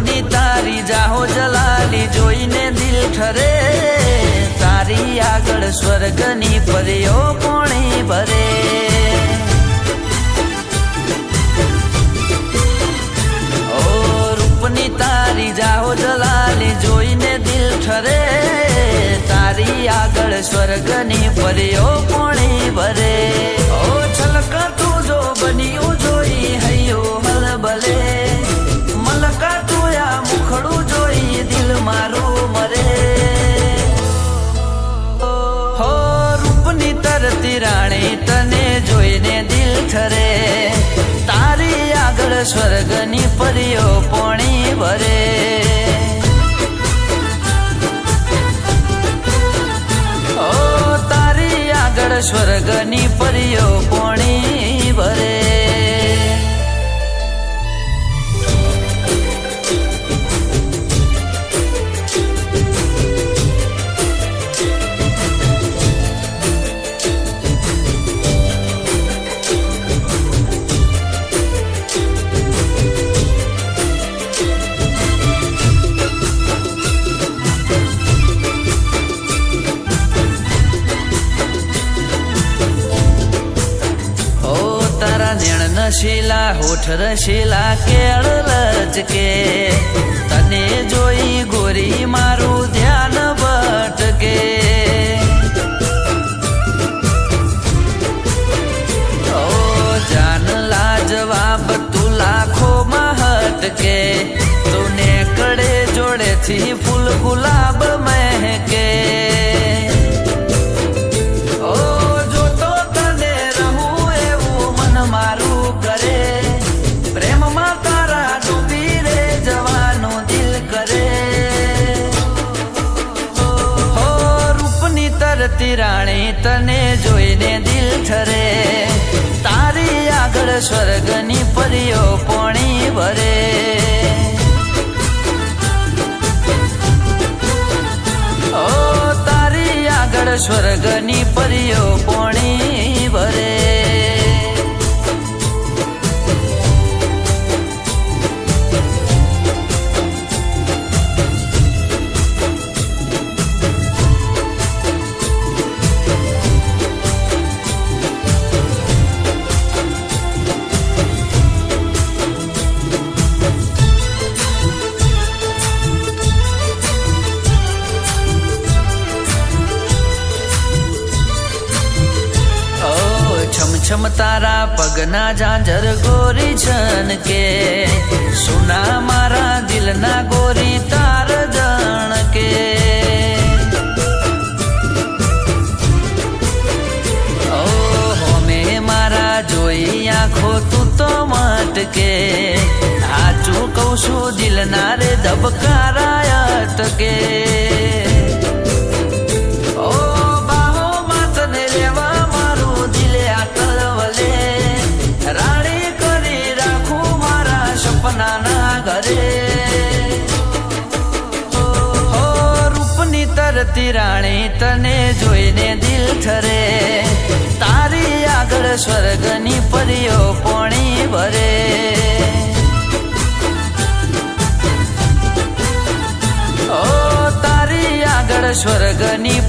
જોડી તારી જાહો જલાલી જોઈને દિલ ઠરે. તારી આગળ સ્વર્ગની પરીઓ કોણે ભરે. ઓ રૂપની તારી જાહો જલાલી જોઈને દિલ ઠરે. તારી આગળ સ્વર્ગની પરીઓ કોણે ભરે. સ્વર્ગની પરીઓ પોણી ભરે ઓ તારી આગળ સ્વર્ગની નશીલા હોઠ રસીલા કેળ લચકે. તને જોઈ ગોરી મારું ધ્યાન ભટકે. ઠરે તારી આગળ સ્વર્ગની પરીઓ પોણી ભરે ઓ તારી આગળ સ્વર્ગની છમ તારા પગના ઝાંઝર ગોરી છન કે, સુના મારા દિલના ગોરી તાર જણ કે. હોમે મારા જોઈ આંખો તું તો મટકે સાચું કહું છું દિલના રે ધબકારા અટકે તરતી રાણી તને જોઈને દિલ ઠરે. તારી આગળ સ્વર્ગની પરીઓ પોણી ભરે. ઓ તારી આગળ સ્વર્ગની